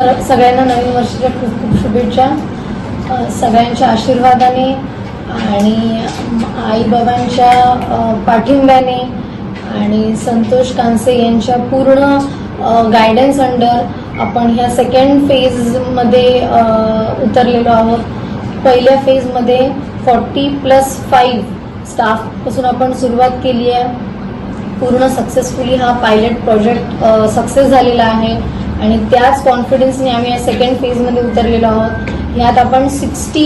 तर सगळ्यांना नवीन वर्षाच्या खूप खूप शुभेच्छा. सगळ्यांच्या आशीर्वादाने आणि आईबाबांच्या पाठिंब्याने आणि संतोष कांसे यांच्या पूर्ण गायडन्स अंडर आपण ह्या सेकंड फेजमध्ये उतरलेलो आहोत. पहिल्या फेजमध्ये फॉर्टी प्लस फाईव्ह स्टाफपासून आपण सुरुवात केली आहे. पूर्ण सक्सेसफुली हा पायलट प्रोजेक्ट सक्सेस झालेला आहे. आणि त्याच कॉन्फिडन्सने आम्ही या सेकंड फेजमध्ये उतरलेलो आहोत. ह्यात आपण सिक्स्टी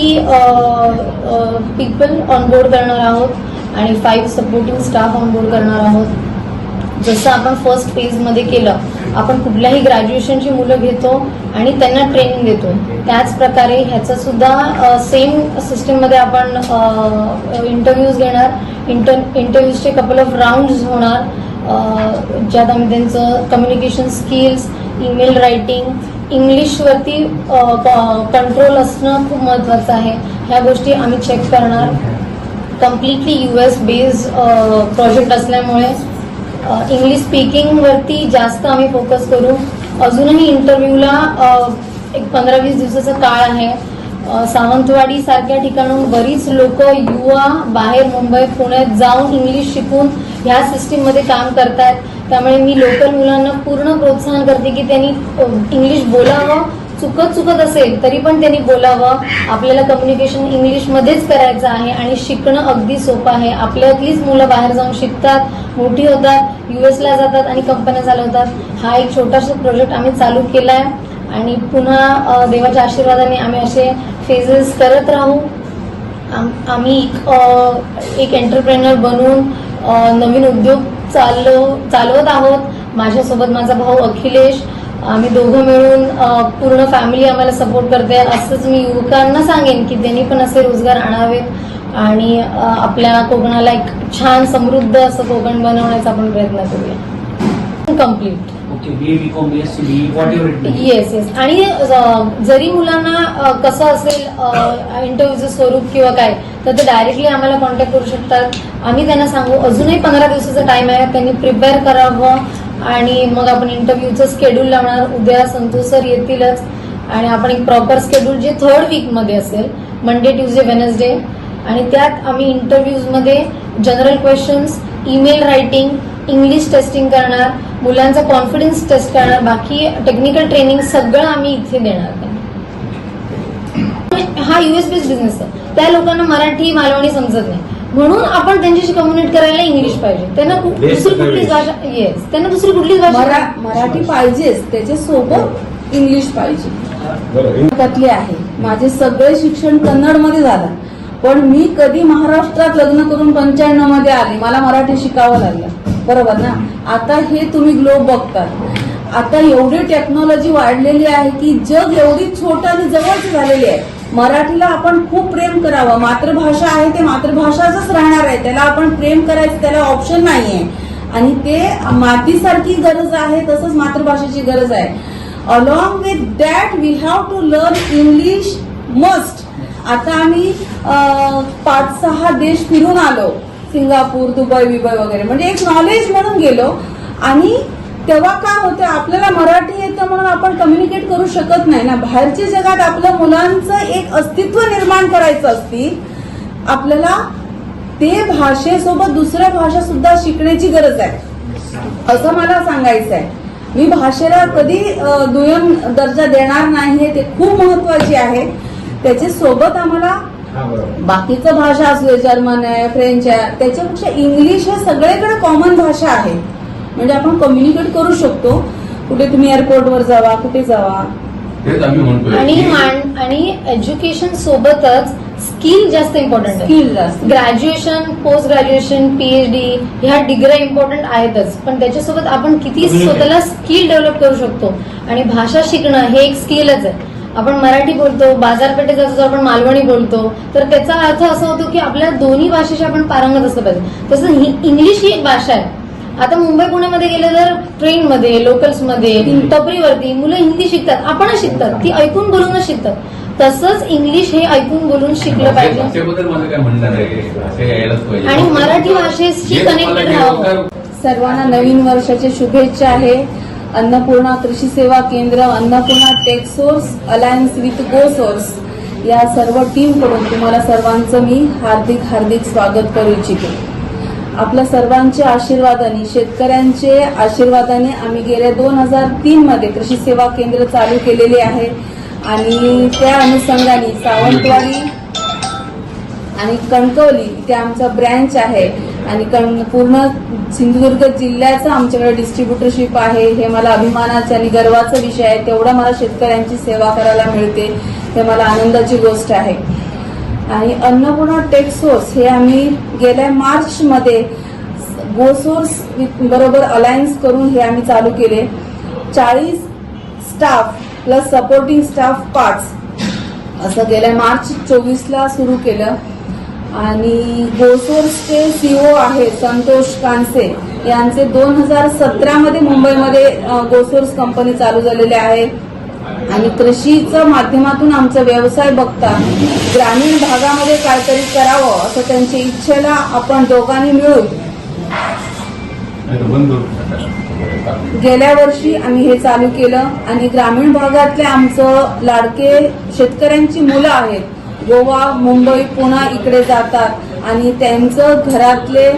पीपल ऑनबोर्ड करणार आहोत आणि फाईव्ह सपोर्टिंग स्टाफ ऑनबोर्ड करणार आहोत. जसं आपण फर्स्ट फेजमध्ये केलं आपण कुठल्याही ग्रॅज्युएशनची मुलं घेतो आणि त्यांना ट्रेनिंग देतो. त्याच प्रकारे ह्याचा सुद्धा सेम सिस्टीममध्ये आपण इंटरव्ह्यूज घेणार. इंटर इंटरव्ह्यूजचे कपल ऑफ राऊंड्स होणार. ज्यात आम्ही त्यांचं कम्युनिकेशन स्किल्स ईमेल रायटिंग इंग्लिशवरती कंट्रोल असणं खूप महत्त्वाचं आहे. ह्या गोष्टी आम्ही चेक करणार. Completely U S based project असल्यामुळे इंग्लिश स्पीकिंगवरती जास्त आम्ही फोकस करू. अजूनही इंटरव्ह्यूला एक पंधरा वीस दिवसाचा काळ आहे. सावंतवाडी सारख्या ठिकाणून बरीच लोक युवा बाहेर मुंबई पुण्यात जाऊन इंग्लिश शिकून ह्या सिस्टीममध्ये काम करतात त्यामुळे मी लोकल मुलांना पूर्ण प्रोत्साहन करते की त्यांनी इंग्लिश बोलावं. चुकत चुकत असेल तरी पण त्यांनी बोलावं. आपल्याला कम्युनिकेशन इंग्लिशमध्येच करायचं आहे आणि शिकणं अगदी सोपं आहे. आपल्यातलीच मुलं बाहेर जाऊन शिकतात मोठी होतात यू एसला जातात आणि कंपन्या चालवतात. हा एक छोटासा प्रोजेक्ट आम्ही चालू केला आहे आणि पुन्हा देवाच्या आशीर्वादाने आम्ही असे फेजेस करत राहू. आम- आम्ही एक, एक एंटरप्रेनर बनून नवीन उद्योग चालव चालवत आहोत. माझ्यासोबत माझा भाऊ अखिलेश. आम्ही दोघं मिळून पूर्ण फॅमिली आम्हाला सपोर्ट करते असंच मी युवकांना सांगेन की त्यांनी पण असे रोजगार आणावेत. आणि आपल्या कोकणाला एक छान समृद्ध असं कोकण बनवण्याचा आपण प्रयत्न करूया. कंप्लीट. येस येस आणि जरी मुलांना कसं असेल इंटरव्ह्यूचं स्वरूप किंवा काय तर ते डायरेक्टली आम्हाला कॉन्टॅक्ट करू शकतात. आम्ही त्यांना सांगू अजूनही पंधरा दिवसाचा टाइम आहे त्यांनी प्रिपेअर करावं आणि मग आपण इंटरव्ह्यूचं स्केड्यूल लावणार. उद्या संतोष सर येतीलच आणि आपण एक प्रॉपर स्केड्यूल जे थर्ड वीकमध्ये असेल मंडे ट्युजडे वेनसडे आणि त्यात आम्ही इंटरव्ह्यूजमध्ये general questions email writing English testing करणार मुलांचा कॉन्फिडन्स टेस्ट करणार बाकी टेक्निकल ट्रेनिंग सगळं आम्ही इथे देणार. हा युएस बेस्ड बिझनेस आहे. त्या लोकांना मराठी मालवणी समजत नाही. म्हणून आपण त्यांच्याशी कम्युनिकेट करायला इंग्लिश पाहिजे. त्यांना कु- दुसरी कुठलीच. भाषा येस त्यांना दुसरी कुठलीच भाषा मरा मराठी पाहिजेच. त्याच्या सोबत इंग्लिश पाहिजे. बरं. त्यातली आहे. माझे सगळे शिक्षण कन्नडमध्ये झालं. पण मी कधी महाराष्ट्रात लग्न करून पंच्याण्णवमध्ये आले. मला मराठी शिकावं लागलं. बरोबर ना? आता हे तुम्ही ग्लोब बघतात आता एवढी टेक्नॉलॉजी वाढलेली आहे की जग एवढी छोटं आणि जवळच झालेली आहे. मराठीला आपण खूप प्रेम करावं. मातृभाषा आहे ते मातृभाषाच राहणार आहे. त्याला आपण प्रेम करायचं त्याला ऑप्शन नाहीये. आणि ते मातीसारखी गरज आहे तसंच मातृभाषेची गरज आहे. Along with that we have to learn English must आता आम्ही पाच सहा देश फिरून आलो. सिंगापूर दुबई विबई वगैरे. म्हणजे एक नॉलेज म्हणून गेलो. आणि तेव्हा काय होतं आपल्याला मराठी येतं म्हणून आपण कम्युनिकेट करू शकत नाही. ना बाहेरच्या जगात आपल्या मुलांचं एक अस्तित्व निर्माण करायचं असती आपल्याला ते भाषेसोबत दुसऱ्या भाषा सुद्धा शिकण्याची गरज आहे. असं मला सांगायचं आहे. मी भाषेला कधी दुय्यम दर्जा देणार नाही ते खूप महत्वाची आहे. त्याच्या सोबत आम्हाला बाकीचं भाषा असू दे जर्मन आहे फ्रेंच आहे त्याच्यापेक्षा इंग्लिश हे सगळीकडे कॉमन भाषा आहे. म्हणजे आपण कम्युनिकेट करू शकतो. कुठे तुम्ही एअरपोर्टवर जावा कुठे जावा. आणि आणि एज्युकेशन सोबतच स्किल जास्त इम्पॉर्टंट आहे. स्किल जास्त. ग्रॅज्युएशन पोस्ट ग्रॅज्युएशन पीएचडी ह्या डिग्र्या इम्पॉर्टंट आहेतच. पण त्याच्यासोबत आपण किती. स्वतःला स्किल डेव्हलप करू शकतो. आणि भाषा शिकणं हे एक स्किलच आहे. आपण मराठी बोलतो बाजारपेठेत जातो आपण मालवणी बोलतो. तर त्याचा अर्थ असा होतो की आपल्या दोन्ही भाषेशी आपण पारंगत असलं पाहिजे. तसं ही इंग्लिश ही एक भाषा आहे. आता मुंबई पुण्यामध्ये गेलं तर ट्रेनमध्ये लोकल्समध्ये टपरीवरती मुलं हिंदी शिकतात आपणच शिकतात ती ऐकून बोलूनच शिकतात. तसंच इंग्लिश हे ऐकून बोलून शिकलं पाहिजे. यायलाच पाहिजे. आणि मराठी भाषेशी राहावं. रोजगार सर्वांना नवीन वर्षाच्या शुभेच्छा आहे. अन्नपूर्णा कृषी सेवा केंद्र Annapurna Techsource alliance with Go Source या सर्व टीमकडून तुम्हाला सर्वांचं मी हार्दिक हार्दिक स्वागत करू इच्छिते. आपल्या सर्वांच्या आशीर्वादाने शेतकऱ्यांचे आशीर्वादाने आम्ही गेल्या दोन हजार तीन मध्ये कृषी सेवा केंद्र चालू केलेले आहे. आणि त्या अनुषंगाने सावंतवाडी आणि कणकवली इथे आमचा ब्रँच आहे. आणि कण पूर्ण सिंधुदुर्ग जिल्ह्याचं आमच्याकडे डिस्ट्रीब्युटरशिप आहे. हे मला अभिमानाचा आणि गर्वाचा विषय आहे. तेवढा मला शेतकऱ्यांची सेवा करायला मिळते. हे मला आनंदाची गोष्ट आहे. आणि अन्नपूर्णा टेक्सोर्स हे आम्ही गेल्या मार्चमध्ये गोसोर्स बरोबर अलायन्स करून हे आम्ही चालू केले. चाळीस स्टाफ प्लस सपोर्टिंग स्टाफ पाच असं गेल्या मार्च चोवीसला सुरू केलं. आणि गोसोर्सचे सीओ आहे संतोष कानसे. यांचे दोन हजार सतरामध्ये मुंबईमध्ये गोसोर्स कंपनी चालू झालेली आहे. आणि कृषीचं माध्यमातून आमचा व्यवसाय बघता ग्रामीण भागामध्ये काहीतरी करावं असं त्यांच्या इच्छेला आपण दोघांनी मिळून गेल्या वर्षी आम्ही हे चालू केलं आणि ग्रामीण भागातले आमचं लाडके शेतकऱ्यांची मुलं आहेत. गोवा मुंबई पुणे इकडे जातात आणि त्यांचं घरातले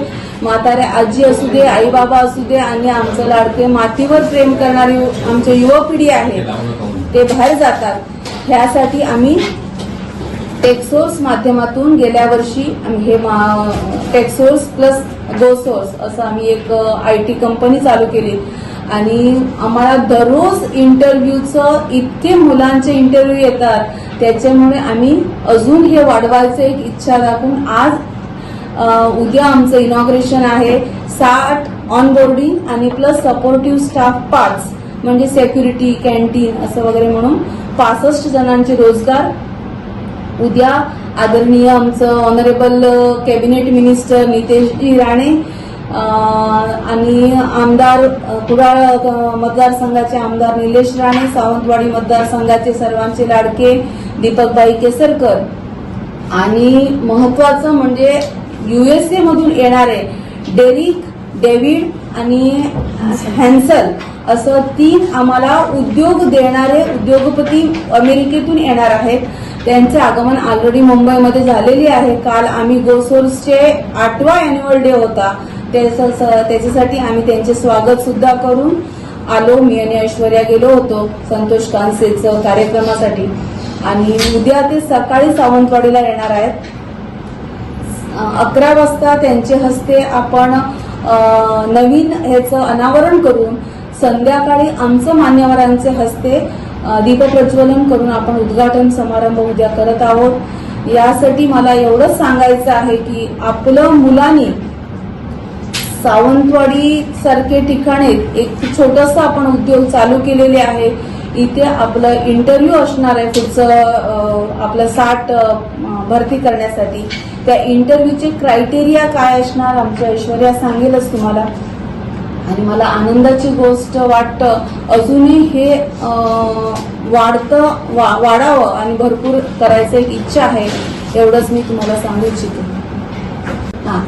म्हातारे आजी असू दे आई बाबा असू दे आणि आमचं लाडके मातीवर प्रेम करणारी आमची युवा पिढी आहे. ते बाहेर जातात. ह्यासाठी आम्ही टेक्सोर्स माध्यमातून गेल्या वर्षी आम्ही हे मा- टेक्सोर्स प्लस गोसोर्स असं आम्ही एक आय टी कंपनी चालू केली. आणि आम्हाला दररोज इंटरव्ह्यूचं इतके मुलांचे इंटरव्ह्यू येतात. त्याच्यामुळे आम्ही अजून हे वाढवायचं एक इच्छा दाखवून आज उद्या आमचं इनॉग्रेशन आहे. साठ ऑन बोर्डिंग आणि प्लस सपोर्टिव्ह स्टाफ पाच. म्हणजे सेक्युरिटी कॅन्टीन असं वगैरे म्हणून पासष्ट जणांचे रोजगार. उद्या आदरणीय आमचं honourable cabinet minister Nitesh ji Rane आणि आमदार कुडाळ मतदारसंघाचे आमदार निलेश राणे सावंतवाडी मतदारसंघाचे सर्वांचे लाडके दीपकबाई केसरकर. आणि महत्वाचं म्हणजे युएसए मधून येणारे डेरिक डेव्हिड आणि हॅन्सल. असं तीन आम्हाला उद्योग देणारे उद्योगपती अमेरिकेतून येणार आहेत. त्यांचे आगमन ऑलरेडी मुंबईमध्ये झालेले आहे. काल आम्ही गोसोर्सचे आठवा अॅन्युअल डे होता. त्याच्यासाठी आम्ही त्यांचे स्वागत सुद्धा करून आलो. मी आणि ऐश्वर्या गेलो होतो संतोष कानसेचं कार्यक्रमासाठी. आणि उद्या ते सकाळी सावंतवाडीला येणार आहेत. अकरा वाजता त्यांचे हस्ते आपण नवीन ह्याचं अनावरण करून संध्याकाळी आमचं मान्यवरांचे हस्ते दीपप्रज्वलन करून आपण उद्घाटन समारंभ उद्या करत आहोत. यासाठी मला एवढंच सांगायचं आहे की आपलं मुलांनी सावंतवाडी सारखे ठिकाणी एक छोटस आपण उद्योग चालू केलेले आहे. इथे आपलं इंटरव्ह्यू असणार आहे पुढचं आपलं साठ भरती करण्यासाठी. त्या इंटरव्ह्यूचे क्रायटेरिया काय असणार? आमच्या ऐश्वर्या सांगेलच तुम्हाला. आणि मला आनंदाची गोष्ट वाटतं अजूनही हे वाढतं वा- वाढावं आणि भरपूर करायचं एक इच्छा आहे एवढंच मी तुम्हाला सांगू इच्छिते. हां.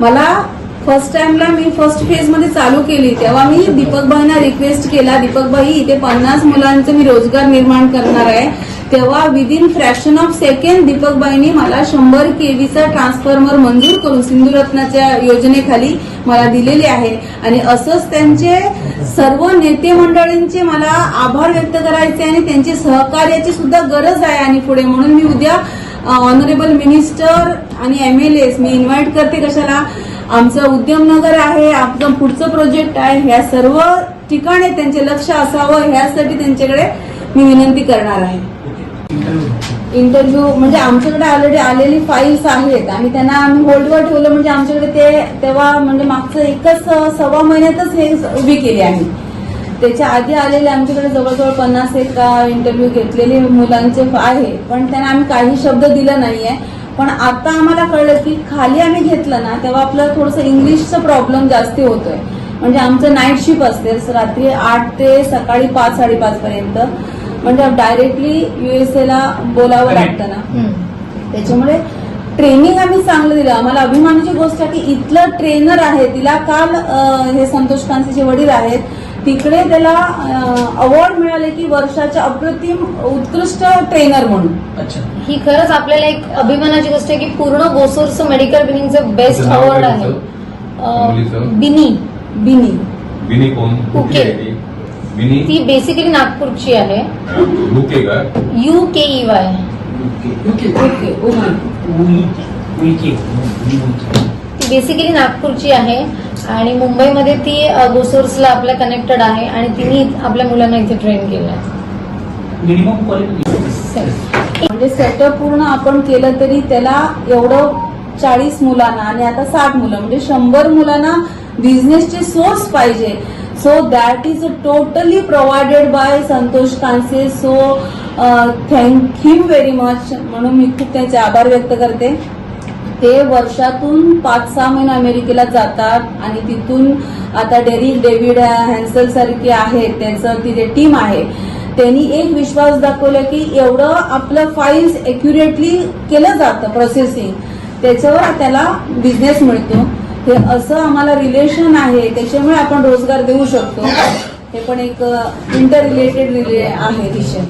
मला फर्स्ट टाइमला मी फर्स्ट फेजमध्ये चालू केली. तेव्हा मी दीपकबाईंना रिक्वेस्ट केला. दीपकबाई इथे पन्नास मुलांचं मी रोजगार निर्माण करणार आहे. तेव्हा विदिन फ्रॅक्शन ऑफ सेकंड दीपकबाईंनी मला शंभर केवीचा ट्रान्सफॉर्मर मंजूर करून सिंधुरत्नाच्या योजनेखाली मला दिलेली आहे. आणि असंच त्यांचे सर्व नेते मंडळींचे मला आभार व्यक्त करायचे आणि त्यांची सहकार्याची सुद्धा गरज आहे आणि पुढे. म्हणून मी उद्या ऑनरेबल मिनिस्टर आणि एम एल एस मी इन्व्हाइट करते कशाला. आमचं उद्यमनगर आहे आमचं पुढचं प्रोजेक्ट आहे ह्या सर्व ठिकाणी त्यांचे लक्ष असावं ह्यासाठी त्यांच्याकडे मी विनंती करणार आहे. इंटरव्ह्यू म्हणजे आमच्याकडे ऑलरेडी आलेली फाईल्स आहेत. आणि त्यांना आम्ही होल्डवर ठेवलं म्हणजे आमच्याकडे ते तेव्हा म्हणजे मागचं एकच सव्वा महिन्यातच हे उभी केली आहे त्याच्या आधी आलेले आमच्याकडे जवळजवळ पन्नास एक इंटरव्ह्यू घेतलेले मुलांचे आहे पण त्यांना आम्ही काही शब्द दिला नाहीये. पण आता आम्हाला कळलं की खाली आम्ही घेतलं ना तेव्हा आपलं थोडंसं इंग्लिशचं प्रॉब्लेम जास्ती होतोय. म्हणजे आमचं नाईट शिफ्ट असते रात्री आठ ते सकाळी पाच साडेपाच पर्यंत. म्हणजे डायरेक्टली युएसए ला बोलावं लागतं ना. हम्म. त्याच्यामुळे ट्रेनिंग आम्ही चांगलं दिलं. आम्हाला अभिमानाची गोष्ट आहे की इथलं ट्रेनर आहे तिला काल हे संतोष कांसेचे वडील आहेत तिकडे त्याला अवॉर्ड मिळाले की वर्षाच्या अप्रतिम उत्कृष्ट ट्रेनर म्हणून. अच्छा. ही खरंच आपल्याला एक अभिमानाची गोष्ट आहे की पूर्ण गोसूरचं मेडिकल बिनिंगचं बेस्ट अवॉर्ड आहे. बिनी. बिनी. विनी कोण. आहे ती? बेसिकली नागपूरची आहे. U K? E Y basically नागपूरची आहे. आणि मुंबईमध्ये ती गोसोर्सला आपल्या कनेक्टेड आहे आणि तिने आपल्या मुलांना इथे ट्रेन केलं आहे मिनिमम क्वालिटी म्हणजे सेटअप पूर्ण आपण केलं तरी त्याला एवढं चाळीस मुलांना आणि आता साठ मुलं म्हणजे शंभर मुलांना बिझनेसचे सोर्स पाहिजे. So that is totally provided by Santosh Kanse. So thank him very much म्हणून मी खूप त्यांचे आभार व्यक्त करते. ते वर्षातून पाच सहा महिने अमेरिकेला जातात आणि तिथून आता डेरी डेव्हिड हॅन्सल सारखे आहेत त्यांचं तिथे टीम आहे त्यांनी एक विश्वास दाखवला की एवढं आपलं फाईल्स एक्युरेटली केलं जातं प्रोसेसिंग त्याच्यावर त्याला बिझनेस मिळतो. हे असं आम्हाला रिलेशन आहे त्याच्यामुळे आपण रोजगार देऊ शकतो. हे पण एक इंटर रिलेटेड आहे विषय